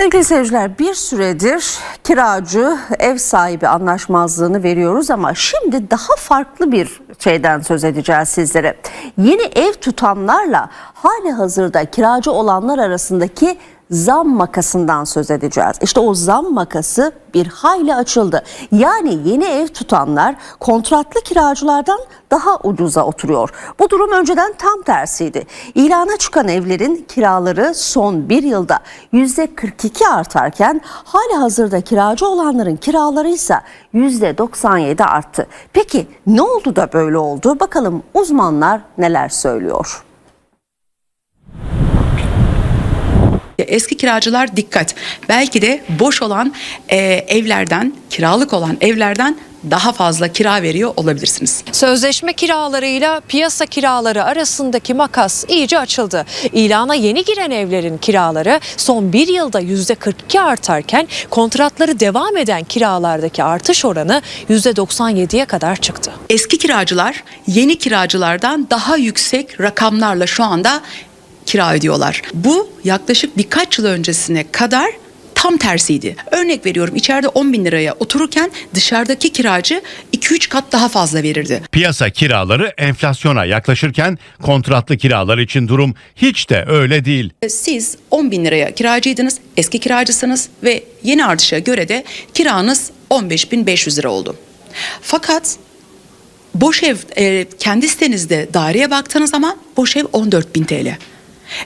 Sevgili seyirciler bir süredir kiracı ev sahibi anlaşmazlığını veriyoruz ama şimdi daha farklı bir şeyden söz edeceğiz sizlere. Yeni ev tutanlarla hali hazırda kiracı olanlar arasındaki zam makasından söz edeceğiz. İşte o zam makası bir hayli açıldı. Yani yeni ev tutanlar kontratlı kiracılardan daha ucuza oturuyor. Bu durum önceden tam tersiydi. İlana çıkan evlerin kiraları son bir yılda %42 artarken hali hazırda kiracı olanların kiraları ise %97 arttı. Peki ne oldu da böyle oldu? Bakalım uzmanlar neler söylüyor? Eski kiracılar dikkat. Belki de boş olan e, evlerden, kiralık olan evlerden daha fazla kira veriyor olabilirsiniz. Sözleşme kiralarıyla piyasa kiraları arasındaki makas iyice açıldı. İlana yeni giren evlerin kiraları son bir yılda %42 artarken kontratları devam eden kiralardaki artış oranı %97'ye kadar çıktı. Eski kiracılar yeni kiracılardan daha yüksek rakamlarla şu anda kira ödüyorlar. Bu yaklaşık birkaç yıl öncesine kadar tam tersiydi. Örnek veriyorum içeride 10 bin liraya otururken dışarıdaki kiracı 2-3 kat daha fazla verirdi. Piyasa kiraları enflasyona yaklaşırken kontratlı kiralar için durum hiç de öyle değil. Siz 10 bin liraya kiracıydınız, eski kiracısınız ve yeni artışa göre de kiranız 15.500 lira oldu. Fakat boş ev e, kendi sitenizde daireye baktığınız zaman boş ev 14.000 TL.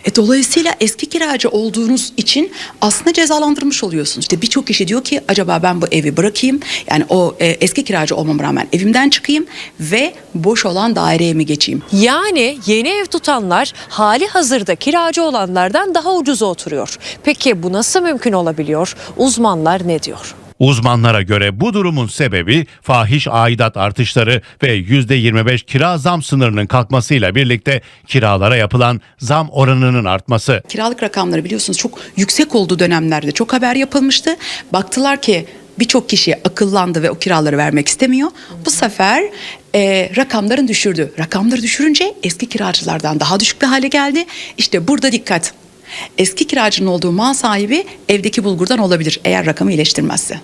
E, dolayısıyla eski kiracı olduğunuz için aslında cezalandırmış oluyorsunuz. İşte birçok kişi diyor ki acaba ben bu evi bırakayım yani o e, eski kiracı olmama rağmen evimden çıkayım ve boş olan daireye mi geçeyim? Yani yeni ev tutanlar hali hazırda kiracı olanlardan daha ucuza oturuyor. Peki bu nasıl mümkün olabiliyor? Uzmanlar ne diyor? Uzmanlara göre bu durumun sebebi fahiş aidat artışları ve %25 kira zam sınırının kalkmasıyla birlikte kiralara yapılan zam oranının artması. Kiralık rakamları biliyorsunuz çok yüksek olduğu dönemlerde çok haber yapılmıştı. Baktılar ki birçok kişi akıllandı ve o kiraları vermek istemiyor. Bu sefer e, rakamların düşürdü. Rakamları düşürünce eski kiracılardan daha düşük bir hale geldi. İşte burada dikkat. Eski kiracının olduğu mal sahibi evdeki bulgurdan olabilir eğer rakamı iyileştirmezse.